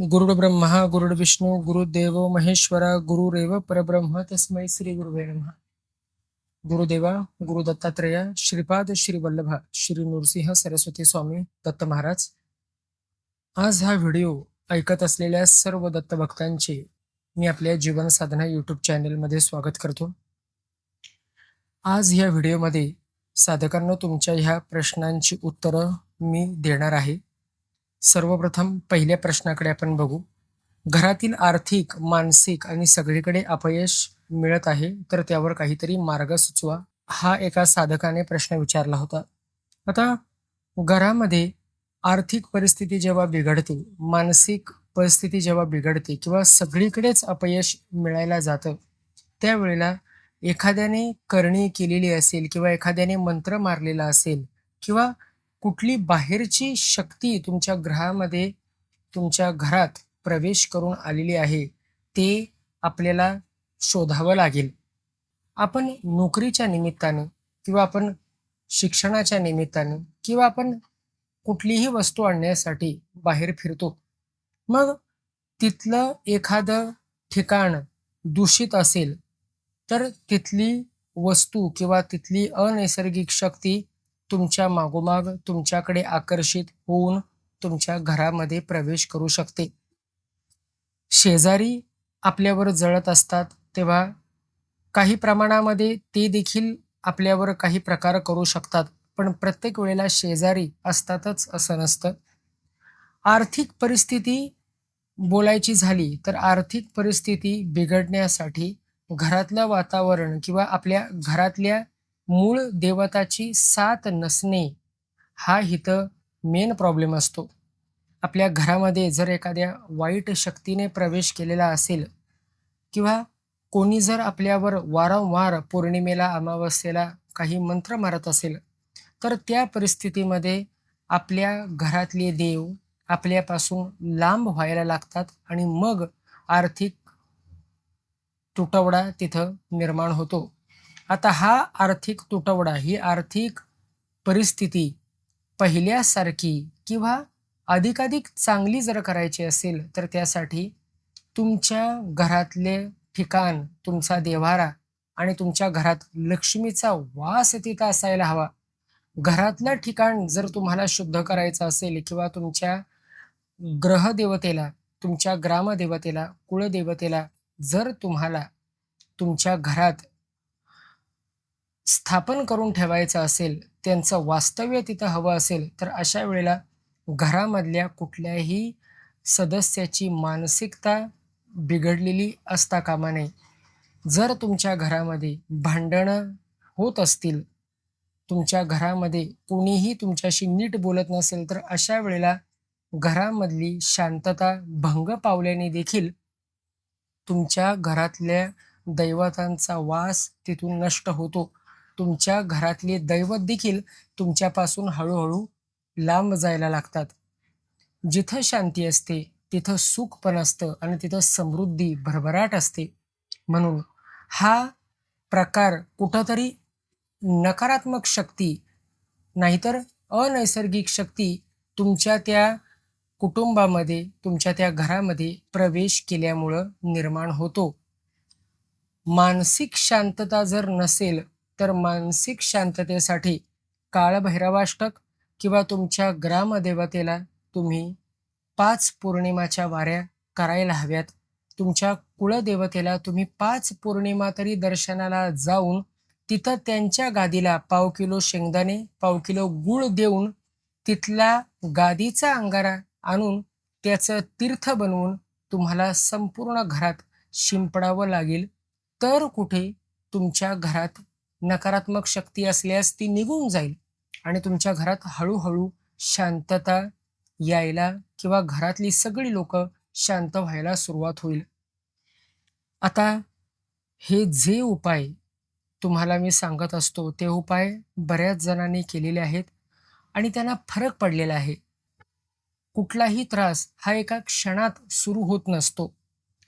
गुरुड ब्रह्मा गुरुड विष्णू गुरुदेव महेश्वरा गुरुरेव परब्रह्म तस्मै श्री गुरुवे नमः. गुरुदेवा गुरु दत्तात्रेय श्रीपाद श्री वल्लभा श्री नृसिंह सरस्वती स्वामी दत्त महाराज. आज हा व्हिडिओ ऐकत असलेल्या सर्व दत्त भक्तांचे मी आपल्या जीवन साधना युट्यूब चॅनेलमध्ये स्वागत करतो. आज या व्हिडिओमध्ये साधकांना तुमच्या ह्या प्रश्नांची उत्तरं मी देणार आहे. सर्वप्रथम पहिल्या प्रश्नाकडे आपण बघू. घरातील आर्थिक मानसिक आणि सगळीकडे अपयश मिळत आहे तर त्यावर काहीतरी मार्ग सुचवा हा एका साधकाने प्रश्न विचारला होता. आता घरामध्ये आर्थिक परिस्थिती जेव्हा बिघडते मानसिक परिस्थिती जेव्हा बिघडते किंवा सगळीकडेच अपयश मिळायला जातं त्यावेळेला एखाद्याने करणी केलेली असेल किंवा एखाद्याने मंत्र मारलेला असेल किंवा कुठली बाहेरची शक्ती तुमच्या ग्रहामध्ये तुमच्या घरात प्रवेश करून आलेली आहे ते आपल्याला शोधावं लागेल. आपण नोकरीच्या निमित्तानं किंवा आपण शिक्षणाच्या निमित्तानं किंवा आपण कुठलीही वस्तू आणण्यासाठी बाहेर फिरतो मग तिथलं एखादं ठिकाण दूषित असेल तर तिथली वस्तू किंवा तिथली अनैसर्गिक शक्ती तुमच्या मागोमाग तुमच्याकडे आकर्षित होऊन तुमच्या घरामध्ये प्रवेश करू शकते. शेजारी आपल्यावर जळत असतात तेव्हा काही प्रमाणामध्ये ते देखील आपल्यावर काही प्रकार करू शकतात पण प्रत्येक वेळेला शेजारी असतातच असं नसतं. आर्थिक परिस्थिती बोलायची झाली तर आर्थिक परिस्थिती बिघडण्यासाठी घरातलं वातावरण किंवा आपल्या घरातल्या मूळ देवताची साथ नसणे हा इथं मेन प्रॉब्लेम असतो. आपल्या घरामध्ये जर एखाद्या वाईट शक्तीने प्रवेश केलेला असेल किंवा कोणी जर आपल्यावर वारंवार पौर्णिमेला अमावस्येला काही मंत्र मारत असेल तर त्या परिस्थितीमध्ये आपल्या घरातले देव आपल्यापासून लांब व्हायला लागतात आणि मग आर्थिक तुटवडा तिथं निर्माण होतो. आता हा आर्थिक तुटवडा ही आर्थिक परिस्थिती पहिल्यासारखी किंवा अधिकाधिक चांगली जर करायची असेल तर त्यासाठी तुमच्या घरातले ठिकाण तुमचा देव्हारा आणि तुमच्या घरात लक्ष्मीचा वास तिथं असायला हवा. घरातलं ठिकाण जर तुम्हाला शुद्ध करायचं असेल किंवा तुमच्या ग्रहदेवतेला तुमच्या ग्रामदेवतेला कुळदेवतेला जर तुम्हाला तुमच्या घरात स्थापन करून ठेवायचं असेल त्यांचं वास्तव्य तिथं हवं असेल तर अशा वेळेला घरामधल्या कुठल्याही सदस्याची मानसिकता बिघडलेली असता कामा नये. जर तुमच्या घरामध्ये भांडणं होत असतील तुमच्या घरामध्ये कोणीही तुमच्याशी नीट बोलत नसेल तर अशा वेळेला घरामधली शांतता भंग पावल्याने देखील तुमच्या घरातल्या दैवतांचा वास तिथून नष्ट होतो. तुमच्या घरातले दैवत देखील तुमच्यापासून हळूहळू लांब जायला लागतात. जिथं शांती असते तिथं सुख पण असतं आणि तिथं समृद्धी भरभराट असते. म्हणून हा प्रकार कुठंतरी नकारात्मक शक्ती नाहीतर अनैसर्गिक शक्ती तुमच्या त्या कुटुंबामध्ये तुमच्या त्या घरामध्ये प्रवेश केल्यामुळं निर्माण होतो. मानसिक शांतता जर नसेल तर मानसिक शांततेसाठी काळभैरवाष्टक किंवा तुमच्या ग्रामदेवतेला तुम्ही पाच पौर्णिमाच्या वाऱ्या करायला हव्यात. तुमच्या कुळदेवतेला तुम्ही पाच पौर्णिमा तरी दर्शनाला जाऊन तिथं त्यांच्या गादीला पाव किलो शेंगदाणे पाव किलो गूळ देऊन तिथला गादीचा अंगारा आणून त्याचं तीर्थ बनवून तुम्हाला संपूर्ण घरात शिंपडावं लागेल. तर कुठे तुमच्या घरात नकारात्मक शक्ती असल्यास ती निघून जाईल. आणि तुमच्या घरात हळूहळू शांतता यायला किंवा घरातली सगळी लोक शांत व्हायला सुरुवात होईल. आता हे जे उपाय तुम्हाला मी सांगत असतो ते उपाय बऱ्याच जणांनी केलेले आहेत आणि त्यांना फरक पडलेला आहे. कुठलाही त्रास हा एका क्षणात सुरू होत नसतो.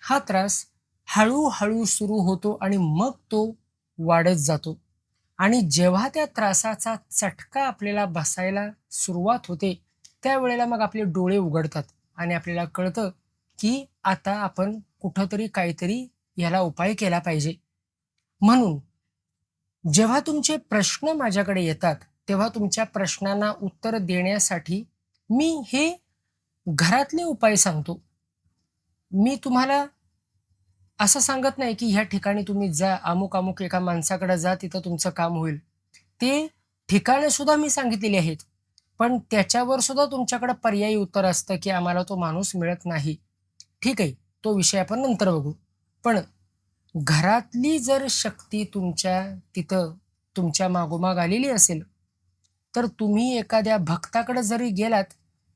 हा त्रास हळूहळू सुरू होतो आणि मग तो वाढत जातो. आणि जेव्हा त्या त्रासाचा चटका आपल्याला बसायला सुरुवात होते त्यावेळेला मग आपले डोळे उघडतात आणि आपल्याला कळतं की आता आपण कुठंतरी काहीतरी याला उपाय केला पाहिजे. म्हणून जेव्हा तुमचे प्रश्न माझ्याकडे येतात तेव्हा तुमच्या प्रश्नांना उत्तर देण्यासाठी मी हे घरातले उपाय सांगतो. मी तुम्हाला असं सांगत नाही की ह्या ठिकाणी तुम्ही जा अमुक अमुक एका माणसाकडे जा तिथं तुमचं काम होईल. ते ठिकाणं सुद्धा मी सांगितलेली आहेत. पण त्याच्यावर सुद्धा तुमच्याकडे पर्यायी उत्तर असतं की आम्हाला तो माणूस मिळत नाही. ठीक आहे तो विषय आपण नंतर बघू. पण घरातली जर शक्ती तुमच्या तिथं तुमच्या मागोमाग आलेली असेल तर तुम्ही एखाद्या भक्ताकडे जरी गेलात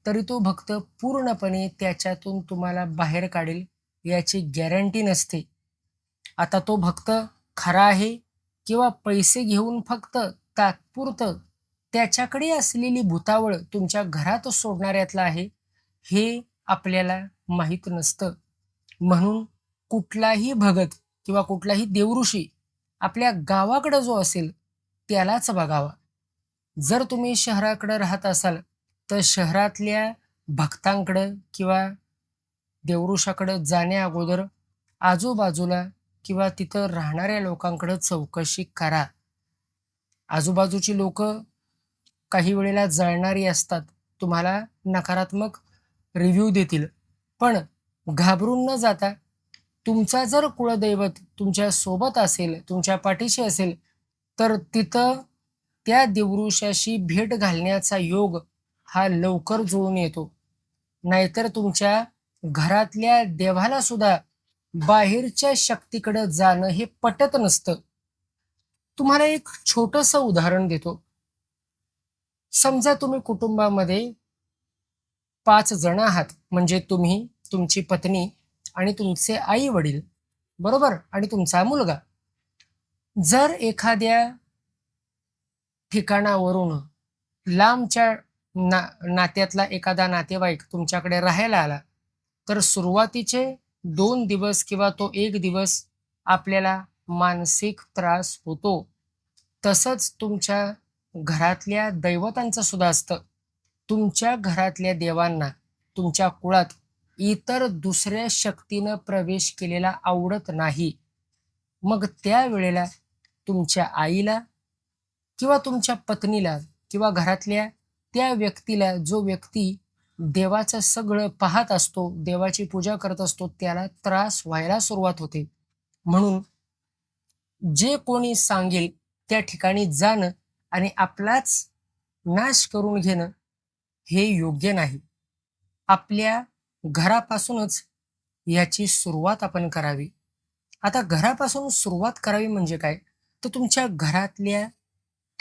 तरी तो भक्त पूर्णपणे त्याच्यातून तुम्हाला बाहेर काढेल. याची गॅरंटी नसते. आता तो भक्त खरा आहे किंवा पैसे घेऊन फक्त तात्पुरतं त्याच्याकडे असलेली भूतावळ तुमच्या घरात सोडणाऱ्यातलं आहे हे आपल्याला माहीत नसतं. म्हणून कुठलाही भगत किंवा कुठलाही देवऋषी आपल्या गावाकडं जो असेल त्यालाच बघावा. जर तुम्ही शहराकडं राहत असाल तर शहरातल्या भक्तांकडं किंवा देवरुषाकडं जाण्या अगोदर आजूबाजूला किंवा तिथं राहणाऱ्या लोकांकडं चौकशी करा. आजूबाजूची लोक काही वेळेला जळणारी असतात. तुम्हाला नकारात्मक रिव्ह्यू देतील. पण घाबरून न जाता तुमचा जर कुळदैवत तुमच्यासोबत असेल तुमच्या पाठीशी असेल तर तिथं त्या देवरुषाशी भेट घालण्याचा योग हा लवकर जुळून येतो. नाहीतर तुमच्या घरातल्या देवाला सुद्धा बाहेरच्या शक्तीकडे जाणं हे पटत नसतं. तुम्हाला एक छोटस उदाहरण देतो. समजा तुम्ही कुटुंबामध्ये पाच जण आहात. म्हणजे तुम्ही तुमची पत्नी आणि तुमचे आई वडील बरोबर? आणि तुमचा मुलगा. जर एखाद्या ठिकाणावरून लांबच्या ना नात्यातला एखादा नातेवाईक तुमच्याकडे राहायला आला तर सुरुवातीचे दोन दिवस किंवा तो एक दिवस आपल्याला मानसिक त्रास होतो. तसंच तुमच्या घरातल्या दैवतांचं सुद्धा असतं. तुमच्या घरातल्या देवांना तुमच्या कुळात इतर दुसऱ्या शक्तीनं प्रवेश केलेला आवडत नाही. मग त्यावेळेला तुमच्या आईला किंवा तुमच्या पत्नीला किंवा घरातल्या त्या व्यक्तीला जो व्यक्ती देवाचं सगळं पाहत असतो देवाची पूजा करत असतो त्याला त्रास व्हायला सुरुवात होते. म्हणून जे कोणी सांगेल त्या ठिकाणी जाणं आणि आपलाच नाश करून घेणं हे योग्य नाही. आपल्या घरापासूनच याची सुरुवात आपण करावी. आता घरापासून सुरुवात करावी म्हणजे काय? तर तुमच्या घरातल्या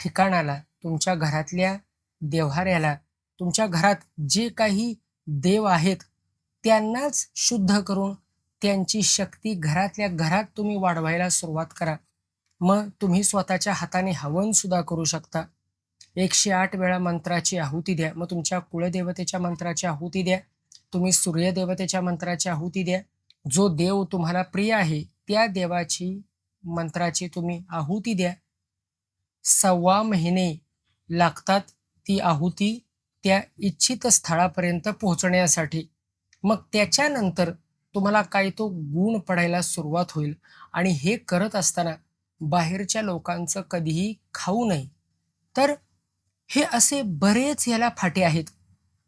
ठिकाणाला तुमच्या घरातल्या देव्हाऱ्याला तुमच्या घरात जे काही देव आहेत त्यांनाच शुद्ध करून त्यांची शक्ती घरातल्या घरात तुम्ही वाढवायला सुरुवात करा. मग तुम्ही स्वतःच्या हाताने हवन सुद्धा करू शकता. एकशे आठ वेळा मंत्राची आहुती द्या. मग तुमच्या कुळदेवतेच्या मंत्राची आहुती द्या. तुम्ही सूर्यदेवतेच्या मंत्राची आहुती द्या. जो देव तुम्हाला प्रिय आहे त्या देवाची मंत्राची तुम्ही आहुती द्या. सव्वा महिने लागतात ती आहुती. त्या इच्छित स्थळापर्यंत पोहोचण्यासाठी. मग त्याच्यानंतर तुम्हाला काही तो गुण पडायला सुरुवात होईल. आणि हे करत असताना बाहेरच्या लोकांचं कधीही खाऊ नये. तर हे असे बरेच याला फाटे आहेत.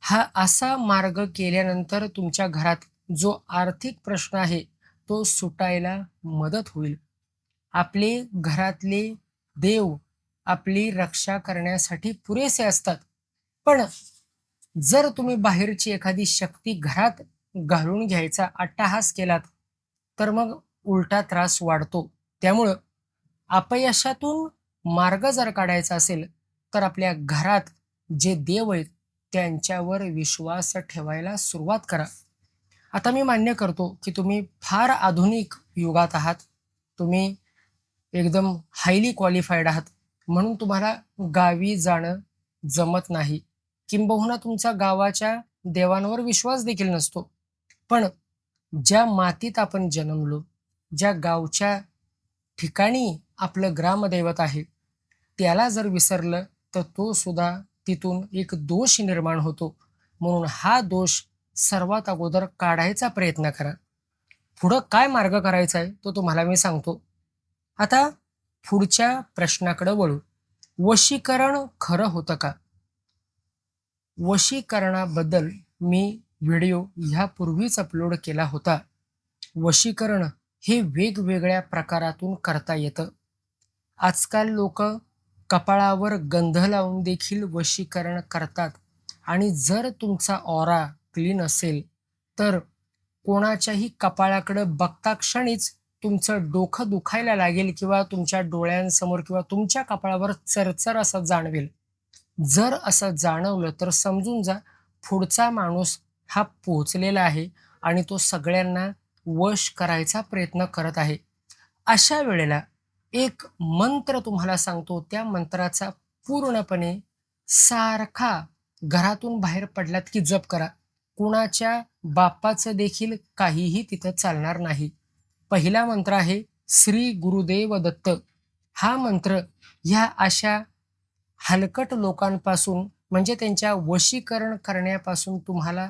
हा असा मार्ग केल्यानंतर तुमच्या घरात जो आर्थिक प्रश्न आहे तो सुटायला मदत होईल. आपले घरातले देव आपली रक्षा करण्यासाठी पुरेसे असतात. पण जर तुम्ही बाहेरची एखादी शक्ती घरात घालून घ्यायचा अट्टाहास केलात तर मग उलटा त्रास वाढतो. त्यामुळं अपयशातून मार्ग जर काढायचा असेल तर आपल्या घरात जे देव आहेत त्यांच्यावर विश्वास ठेवायला सुरुवात करा. आता मी मान्य करतो की तुम्ही फार आधुनिक युगात आहात. तुम्ही एकदम हायली क्वालिफाईड आहात. म्हणून तुम्हाला गावी जाणं जमत नाही. किंबहुना तुमचा गावाच्या देवांवर विश्वास देखील नसतो. पण ज्या मातीत आपण जन्मलो ज्या गावच्या ठिकाणी आपलं ग्रामदैवत आहे त्याला जर विसरलं तर तो सुद्धा तिथून एक दोष निर्माण होतो. म्हणून हा दोष सर्वात अगोदर काढायचा प्रयत्न करा. पुढं काय मार्ग करायचा आहे तो तुम्हाला मी सांगतो. आता पुढच्या प्रश्नाकडे वळू. वशीकरण खरं होतं का? वशीकरणाबद्दल मी व्हिडिओ ह्यापूर्वीच अपलोड केला होता. वशीकरण हे वेगवेगळ्या प्रकारातून करता येतं. आजकाल लोक कपाळावर गंध लावून देखील वशीकरण करतात आणि जर तुमचा ऑरा क्लीन असेल तर कोणाच्याही कपाळाकडे बघता क्षणीच तुमचं डोकं दुखायला लागेल किंवा तुमच्या डोळ्यांसमोर किंवा तुमच्या कपाळावर चरचर असं जाणवेल. जर असं जाणवलं तर समजून जा पुढचा माणूस हा पोचलेला आहे आणि तो सगळ्यांना वश करायचा प्रयत्न करत आहे. अशा वेळेला एक मंत्र तुम्हाला सांगतो त्या मंत्राचा पूर्णपणे सारखा घरातून बाहेर पडलात की जप करा. कुणाच्या बापाचं देखील काहीही तिथं चालणार नाही. पहिला मंत्र आहे श्री गुरुदेव दत्त. हा मंत्र ह्या अशा हलकट लोकांपासून म्हणजे त्यांच्या वशीकरण करण्यापासून तुम्हाला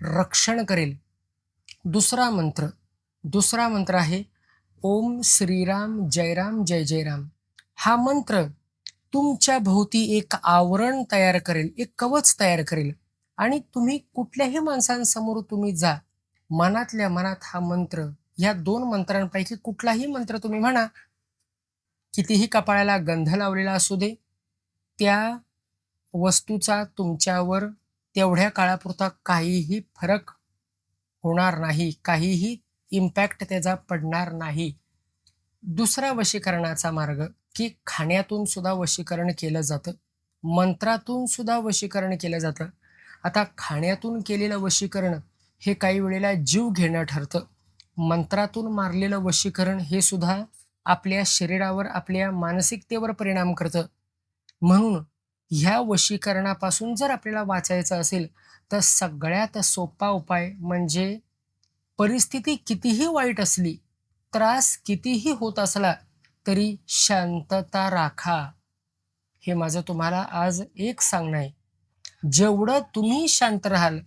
रक्षण करेल. दुसरा मंत्र दुसरा मंत्र आहे ओम श्रीराम जयराम जय जयराम. हा मंत्र तुमच्या भोवती एक आवरण तयार करेल एक कवच तयार करेल. आणि तुम्ही कुठल्याही माणसांसमोर तुम्ही जा मनातल्या मनात हा मंत्र या दोन मंत्रांपैकी कुठलाही मंत्र तुम्ही म्हणा कितीही कपाळाला गंध लावलेला असू दे त्या वस्तूचा तुमच्यावर तेवढ्या काळापुरता काहीही फरक होणार नाही काहीही इम्पॅक्ट त्याचा पडणार नाही. दुसरा वशीकरणाचा मार्ग की खाण्यातून सुद्धा वशीकरण केलं जातं मंत्रातून सुद्धा वशीकरण केलं जातं. आता खाण्यातून केलेलं वशीकरण हे काही वेळेला जीव घेणं ठरतं. मंत्रातून मारलेलं वशीकरण हे सुद्धा आपल्या शरीरावर आपल्या मानसिकतेवर परिणाम करतं. म्हणून ह्या वशीकरणापासून जर आपल्याला वाचायचं असेल तर सगळ्यात सोपा उपाय म्हणजे परिस्थिती कितीही वाईट असली त्रास कितीही होत असला तरी शांतता राखा. हे माझं तुम्हाला आज एक सांगणं आहे. जेवढं तुम्ही शांत राहाल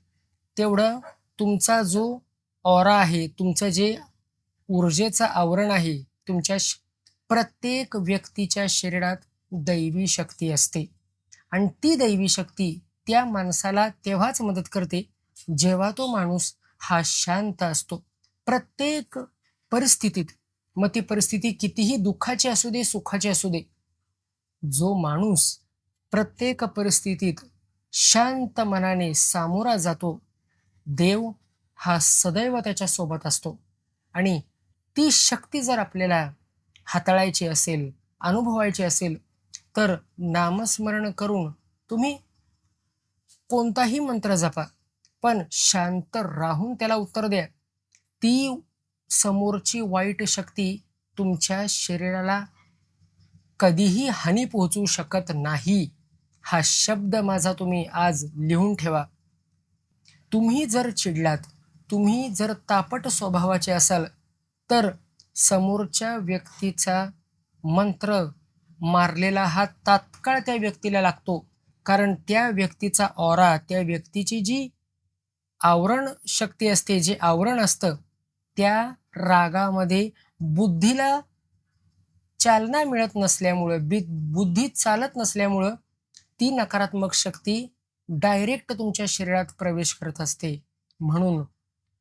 तेवढं तुमचा जो ऑरा आहे तुमचं जे ऊर्जेचं आवरण आहे तुमच्या श- प्रत्येक व्यक्तीच्या शरीरात दैवी शक्ती असते. आणि ती दैवी शक्ती त्या माणसाला तेव्हाच मदत करते जेव्हा तो माणूस हा शांत असतो. प्रत्येक परिस्थितीत मग ती परिस्थिती कितीही दुःखाची असू दे सुखाची असू दे जो माणूस प्रत्येक परिस्थितीत शांत मनाने सामोरा जातो देव हा सदैव त्याच्या सोबत असतो. आणि ती शक्ती जर आपल्याला हाताळायची असेल अनुभवायची असेल तर नामस्मरण करून तुम्ही कोणताही मंत्र जपा पण शांत राहून त्याला उत्तर द्या. ती समोरची वाईट शक्ती तुमच्या शरीराला कधीही हानी पोहोचू शकत नाही. हा शब्द माझा तुम्ही आज लिहून ठेवा. तुम्ही जर चिडलात तुम्ही जर तापट स्वभावाचे असाल तर समोरच्या व्यक्तीचा मंत्र मारलेला हा तात्काळ त्या व्यक्तीला लागतो. कारण त्या व्यक्तीचा ऑरा त्या व्यक्तीची जी आवरण शक्ती असते जे आवरण असतं त्या रागामध्ये बुद्धीला चालना मिळत नसल्यामुळं बी बुद्धी चालत नसल्यामुळं ती नकारात्मक शक्ती डायरेक्ट तुमच्या शरीरात प्रवेश करत असते. म्हणून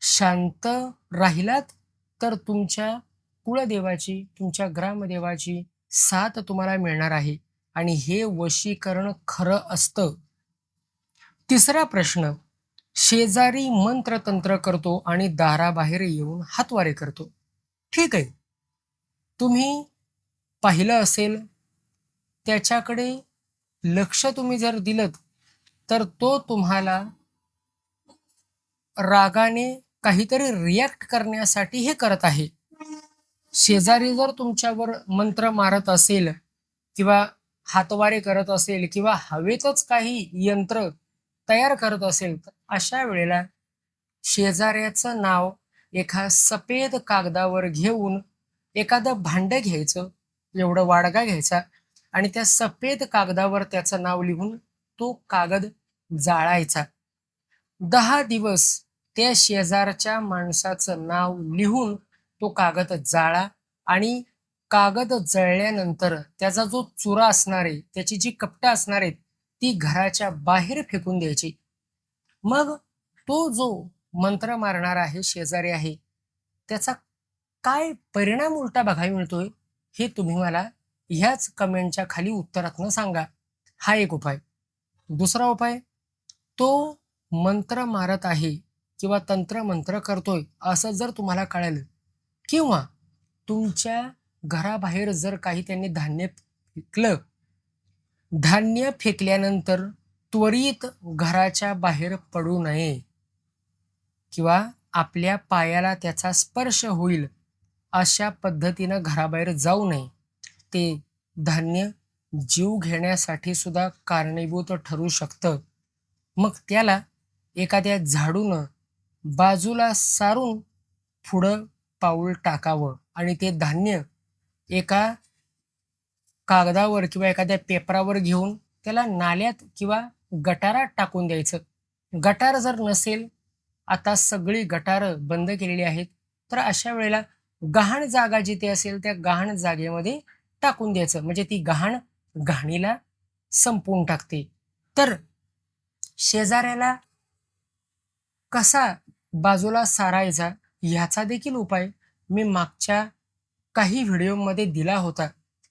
शांत राहिलात तर तुमच्या कुळदेवाची तुमच्या ग्रामदेवाची साथ तुम्हाला मिळणार आहे. आणि हे वशीकरण खरं असतं. तिसरा प्रश्न शेजारी मंत्रतंत्र करतो आणि दाराबाहेर येऊन हातवारे करतो. ठीक आहे. तुम्ही पाहिलं असेल त्याच्याकडे लक्ष तुम्ही जर दिलं तर तो तुम्हाला रागाने काहीतरी रिॲक्ट करण्यासाठी हे करत आहे. शेजारी जर तुमच्यावर मंत्र मारत असेल किंवा हातवारे करत असेल किंवा हवेतच काही यंत्र तयार करत असेल तर अशा वेळेला शेजाऱ्याचं नाव एका सफेद कागदावर घेऊन एखादं भांडं घ्यायचं एवढं वाडगा घ्यायचा आणि त्या सफेद कागदावर त्याचं नाव लिहून तो कागद जाळायचा. दहा दिवस त्या शेजारच्या माणसाचं नाव लिहून तो कागद जाळा आणि कागद जळल्यानंतर त्याचा जो चुरा असणार आहे त्याची जी कपटं असणार आहेत ती घराच्या बाहेर फेकून द्यायची. मग तो जो मंत्र मारणार आहे शेजारी आहे त्याचा काय परिणाम उलटा बघायला मिळतोय हे तुम्ही मला ह्याच कमेंटच्या खाली उत्तरातनं सांगा. हा एक उपाय. दुसरा उपाय तो मंत्र मारत आहे किंवा तंत्र मंत्र करतोय असं जर तुम्हाला कळालं किंवा तुमच्या घराबाहेर जर काही त्यांनी धान्य फेकलं धान्य फेकल्यानंतर त्वरित घराच्या बाहेर पडू नये किंवा आपल्या पायाला त्याचा स्पर्श होईल अशा पद्धतीनं घराबाहेर जाऊ नये. ते धान्य जीव घेण्यासाठी सुद्धा कारणीभूत ठरू शकतं. मग त्याला एखाद्या झाडून बाजूला सारून पुढं पाऊल टाकावं आणि ते धान्य एका कागदावर किंवा एखाद्या पेपरावर घेऊन त्याला नाल्यात किंवा गटारात टाकून द्यायचं. गटार जर नसेल आता सगळी गटार बंद केलेली आहेत तर अशा वेळेला गहाण जागा जिथे असेल त्या गहाण जागेमध्ये टाकून द्यायचं. म्हणजे ती गहाण घाणीला संपवून टाकते. तर शेजाऱ्याला कसा बाजूला सारायचा ह्याचा देखील उपाय मी मागच्या काही व्हिडिओमध्ये दिला होता.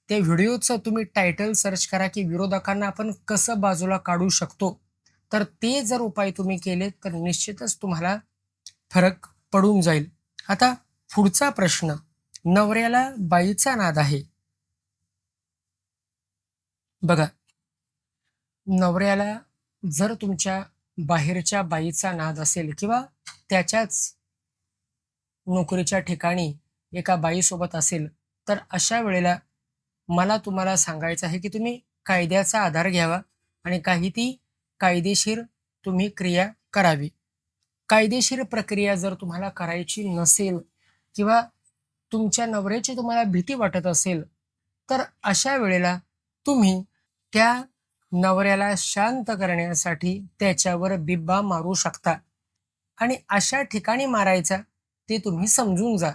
त्या व्हिडिओचं तुम्ही टायटल सर्च करा की विरोधकांना आपण कसं बाजूला काढू शकतो? तर ते जर उपाय तुम्ही केले तर निश्चितच तुम्हाला फरक पडून जाईल. आता पुढचा प्रश्न नवऱ्याला बाईचा नाद आहे. बघा नवऱ्याला जर तुमच्या बाहेरच्या बाईचा नाद असेल किंवा त्याच्याच नोकरीच्या ठिकाणी एका बाईसोबत असेल तर अशा वेळेला मला तुम्हाला सांगायचं आहे की तुम्ही कायद्याचा आधार घ्यावा आणि काही ती कायदेशीर तुम्ही क्रिया करावी. कायदेशीर प्रक्रिया जर तुम्हाला करायची नसेल किंवा तुमच्या नवऱ्याची तुम्हाला भीती वाटत असेल तर अशा वेळेला तुम्ही त्या नवऱ्याला शांत करण्यासाठी त्याच्यावर बिब्बा मारू शकता आणि अशा ठिकाणी मारायचा ते तुम्ही समजून जा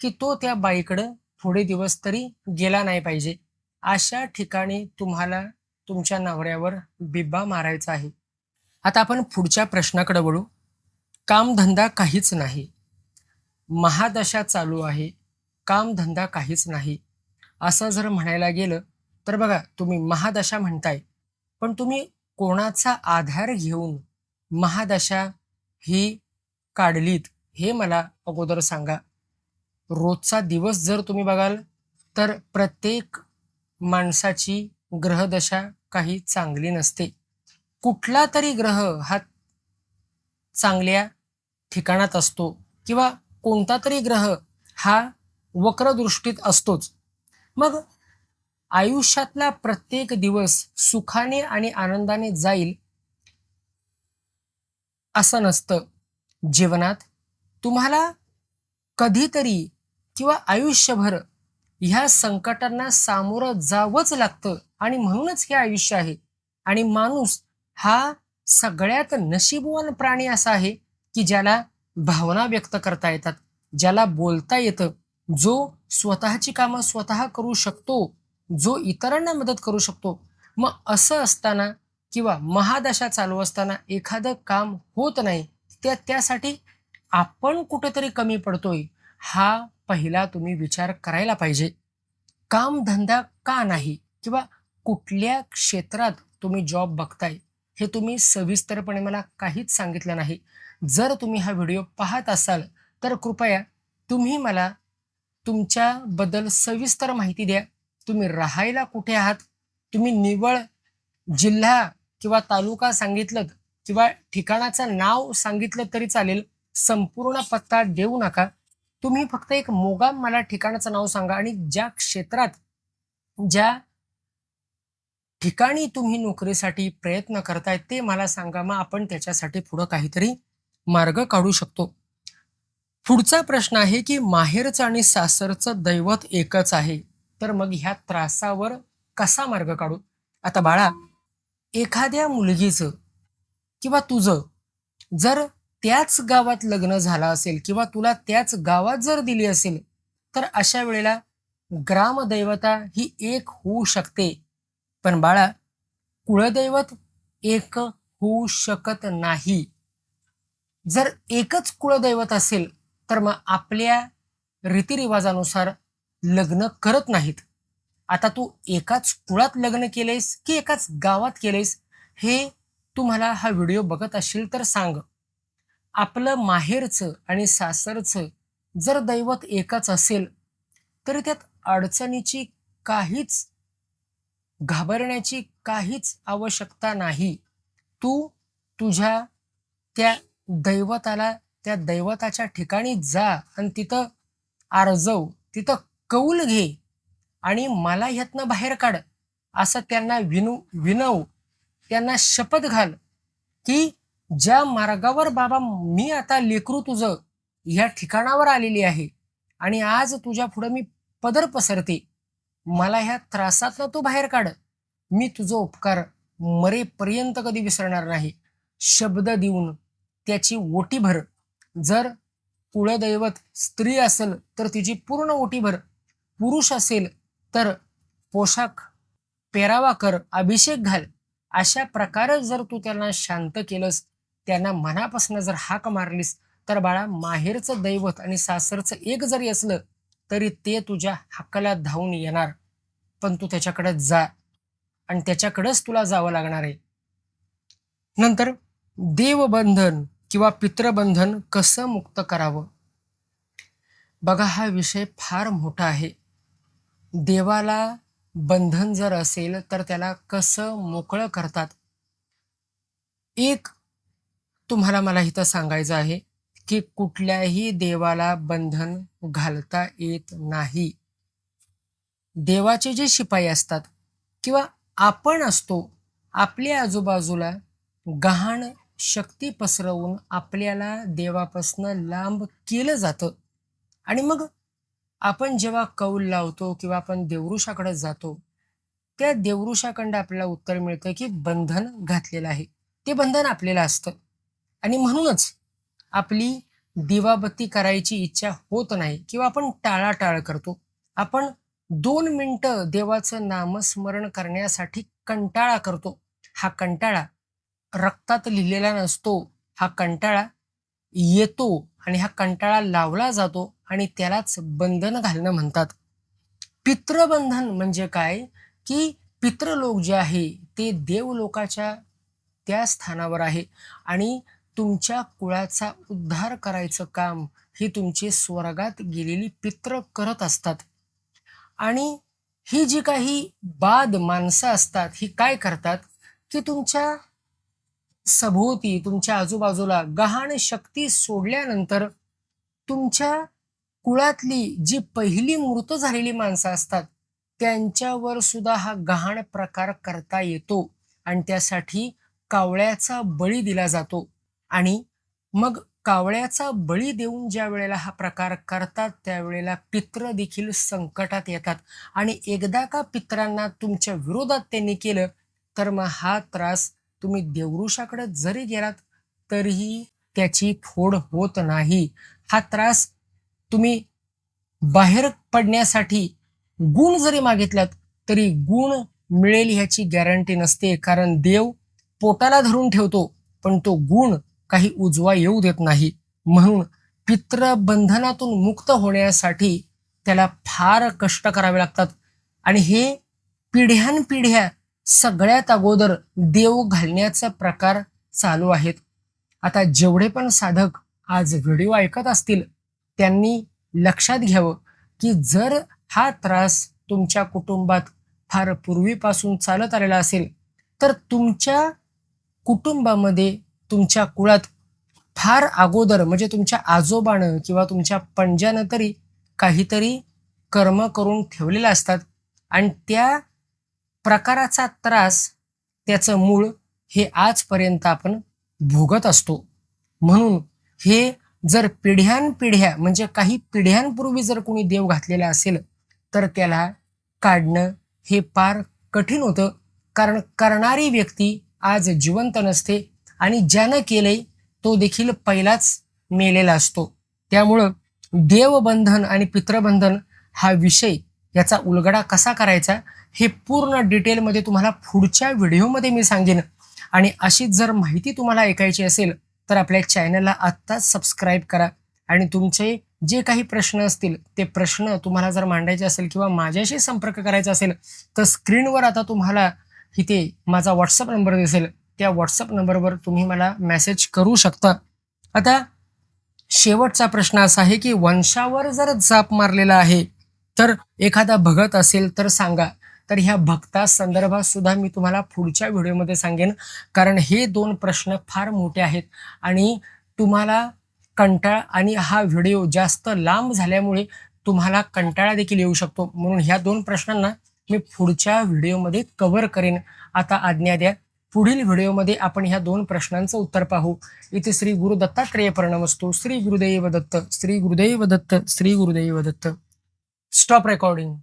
की तो त्या बाईकडं थोडे दिवस तरी गेला नाही पाहिजे. अशा ठिकाणी तुम्हाला तुमच्या नवऱ्यावर बिब्बा मारायचा आहे. आता आपण पुढच्या प्रश्नाकडे वळू. कामधंदा काहीच नाही. महादशा चालू आहे. कामधंदा काहीच नाही. असं जर म्हणायला गेलं तर बघा तुम्ही महादशा म्हणताय. पण तुम्ही कोणाचा आधार घेऊन महादशा ही काढलीत? हे मला अगोदर सांगा. रोजचा दिवस जर तुम्ही बघाल तर प्रत्येक माणसाची ग्रहदशा काही चांगली नसते. कुठला तरी ग्रह हा चांगल्या ठिकाणात असतो किंवा कोणता तरी ग्रह हा वक्रदृष्टीत असतोच. मग आयुष्यातला प्रत्येक दिवस सुखाने आणि आनंदाने जाईल असं नसतं. जीवनात तुम्हाला कधीतरी किंवा आयुष्यभर ह्या संकटांना सामोरं जावंच लागतं. आणि म्हणूनच हे आयुष्य आहे. आणि माणूस हा सगळ्यात नशीबवान प्राणी असा आहे की ज्याला भावना व्यक्त करता येतात. ज्याला बोलता येतं. जो स्वतःची कामं स्वतः करू शकतो. जो इतरांना मदत करू शकतो. मग असं असताना किंवा महादशा चालू असताना एखादं काम होत नाही त्या त्यासाठी आपण कुठेतरी कमी पडतोय हा पहिला तुम्ही विचार करायला पाहिजे. कामधंदा का नाही किंवा कुठल्या क्षेत्रात तुम्ही जॉब बघताय हे तुम्ही सविस्तरपणे मला काहीच सांगितलं नाही. जर तुम्ही हा व्हिडिओ पाहत असाल तर कृपया तुम्ही मला तुमच्याबद्दल सविस्तर माहिती द्या. तुम्ही राहायला कुठे आहात? तुम्ही निवळ जिल्हा किंवा तालुका सांगितलं किंवा ठिकाणाचं नाव सांगितलं तरी चालेल. संपूर्ण पत्ता देऊ नका. तुम्ही फक्त एक मोगाम मला ठिकाणाचं नाव सांगा आणि ज्या क्षेत्रात ज्या ठिकाणी तुम्ही नोकरीसाठी प्रयत्न करताय ते मला सांगा. मग आपण त्याच्यासाठी पुढं काहीतरी मार्ग काढू शकतो. पुढचा प्रश्न आहे की माहेरचं आणि सासरचं दैवत एकच आहे. तर मग ह्या त्रासावर कसा मार्ग काढू? आता बाळा एखाद्या मुलगीचं किंवा तुझं जर त्याच गावात लग्न झालं असेल किंवा तुला त्याच गावात जर दिली असेल तर अशा वेळेला ग्रामदैवता ही एक होऊ शकते. पण बाळा कुळदैवत एक होऊ शकत नाही. जर एकच कुळदैवत असेल तर मग आपल्या रीतिरिवाजानुसार लग्न करत नाहीत. आता तू एकाच कुळात लग्न केलेस की एकाच गावात केलेस हे तू मला हा व्हिडिओ बघत असशील तर सांग. आपलं माहेरचं आणि सासरचं जर दैवत एकच असेल तरी त्यात अडचणीची काहीच घाबरण्याची काहीच आवश्यकता नाही. तू तुझ्या त्या दैवताला त्या दैवताच्या ठिकाणी जा आणि तिथं आरजव तिथं कौल घे आणि मला ह्यातनं बाहेर काढ असं त्यांना विनू विनव त्यांना शपथ घाल की ज्या मार्गावर बाबा मी आता लेकरू तुझं ह्या ठिकाणावर आलेली आहे आणि आज तुझ्या पुढं मी पदर पसरते मला ह्या त्रासातनं तू बाहेर काढ. मी तुझं उपकार मरेपर्यंत कधी विसरणार नाही. शब्द देऊन त्याची ओटी भर. जर कुळदैवत स्त्री असेल तर तिची पूर्ण ओटी भर. पुरुष असेल तर पोशाख पेरावा कर अभिषेक घाल. अशा प्रकारे जर तू त्यांना शांत केलंस त्यांना मनापासून जर हाक मारलीस तर बाळा माहेरचं दैवत आणि सासरचं एक जरी असलं तरी ते तुझ्या हक्काला धावून येणार. पण तू त्याच्याकडे जा आणि त्याच्याकडेच तुला जावं लागणार आहे. नंतर देवबंधन किंवा पितृबंधन कसं मुक्त करावं? बघा हा विषय फार मोठा आहे. देवाला बंधन जर असेल तर त्याला कसं मोकळं करतात? एक तुम्हाला मला इथं सांगायचं आहे की कुठल्याही देवाला बंधन घालता येत नाही. देवाचे जे शिपाई असतात किंवा आपण असतो आपल्या आजूबाजूला गहाण शक्ती पसरवून आपल्याला देवापासनं लांब केलं जातं. आणि मग आपण जेव्हा कौल लावतो किंवा आपण देवरुषाकडे जातो त्या देवरुषाकडं आपल्याला उत्तर मिळतं की बंधन घातलेलं आहे. ते बंधन आपल्याला असतं. आणि म्हणूनच आपली दिवाबत्ती करायची इच्छा होत नाही किंवा आपण टाळाटाळ करतो. आपण दोन मिनटं देवाचं नामस्मरण करण्यासाठी कंटाळा करतो. हा कंटाळा रक्तात लिहिलेला नसतो. हा कंटाळा येतो आणि हा कंटाळा लावला जातो आणि त्यालाच बंधन घालणं म्हणतात. पितृबंधन म्हणजे काय? की पितृलोक जे आहे ते देवलोकाच्या त्या स्थानावर आहे. आणि तुमच्या कुळाचा उद्धार करायचं काम ही तुमची स्वर्गात गेलेली पित्र करत असतात. आणि ही जी काही बाद माणसं असतात ही काय करतात? की तुमच्या सभोवती तुमच्या आजूबाजूला गहाण शक्ती सोडल्यानंतर तुमच्या कुळातली जी पहिली मृत झालेली माणसं असतात त्यांच्यावर सुद्धा हा गहाण प्रकार करता येतो आणि त्यासाठी कावळ्याचा बळी दिला जातो. आणि मग कावळ्याचा बळी देऊन ज्या वेळेला हा प्रकार करतात त्यावेळेला पित्र देखील संकटात येतात. आणि एकदा का पित्रांना तुमच्या विरोधात त्यांनी केलं तर मग हा त्रास तुम्ही देवरुषाकडे जरी गेलात तरीही त्याची फोड होत नाही. हा त्रास तुम्ही बाहेर पडण्यासाठी गुण जरी मागितलात तरी गुण मिळेल ह्याची गॅरंटी नसते. कारण देव पोटाला धरून ठेवतो पण तो गुण काही उजवा येऊ देत नाही. म्हणून पितृबंधनातून मुक्त होण्यासाठी त्याला फार कष्ट करावे लागतात. आणि हे पिढ्यानपिढ्या सगळ्यात अगोदर देव घालण्याचा प्रकार चालू आहेत. आता जेवढे पण साधक आज व्हिडिओ ऐकत असतील त्यांनी लक्षात घ्यावं की जर हा त्रास तुमच्या कुटुंबात फार पूर्वीपासून चालत आलेला असेल तर तुमच्या कुटुंबामध्ये तुमच्या कुळात फार अगोदर म्हणजे तुमच्या आजोबानं किंवा तुमच्या पंजानं तरी काहीतरी कर्म करून ठेवलेलं असतात आणि त्या प्रकाराचा त्रास त्याचं मूळ हे आजपर्यंत आपण भोगत असतो. म्हणून हे जर पिढ्यानपिढ्या म्हणजे काही पिढ्यांपूर्वी जर कोणी देव घातलेला असेल तर त्याला काढणं हे फार कठीण होतं. कारण करणारी व्यक्ती आज जिवंत नसते आणि ज्यानं केलंय तो देखील पहिलाच मेलेला असतो. त्यामुळं देवबंधन आणि पितृबंधन हा विषय याचा उलगडा कसा करायचा हे पूर्ण डिटेलमध्ये तुम्हाला पुढच्या व्हिडिओमध्ये मी सांगेन. आणि अशीच जर माहिती तुम्हाला ऐकायची असेल तर आपल्या चॅनलला आत्ताच सबस्क्राईब करा. आणि तुमचे जे काही प्रश्न असतील ते प्रश्न तुम्हाला जर मांडायचे असेल किंवा माझ्याशी संपर्क करायचा असेल तर स्क्रीनवर आता तुम्हाला इथे माझा व्हॉट्सअप नंबर दिसेल. त्या व्हॉट्सअप नंबरवर तुम्ही मला मेसेज करू शकता. आता शेवटचा प्रश्न असा आहे की वंशावर जर जाप मारलेला आहे तर एखादा भगत असेल तर सांगा. तर ह्या भक्ता संदर्भात सुद्धा मी तुम्हाला पुढच्या व्हिडिओमध्ये सांगेन. कारण हे दोन प्रश्न फार मोठे आहेत आणि तुम्हाला कंटाळा आणि हा व्हिडिओ जास्त लांब झाल्यामुळे तुम्हाला कंटाळा देखील येऊ शकतो. म्हणून ह्या दोन प्रश्नांना मी पुढच्या व्हिडिओमध्ये कव्हर करेन. आता आज्ञा द्या. पुढील व्हिडिओमध्ये आपण ह्या दोन प्रश्नांचं उत्तर पाहू. इथे श्री गुरु दत्तात्रेय प्रणमस्तू श्री गुरुदैव दत्त श्री गुरुदैव दत्त श्री गुरुदैव दत्त स्टॉप रेकॉर्डिंग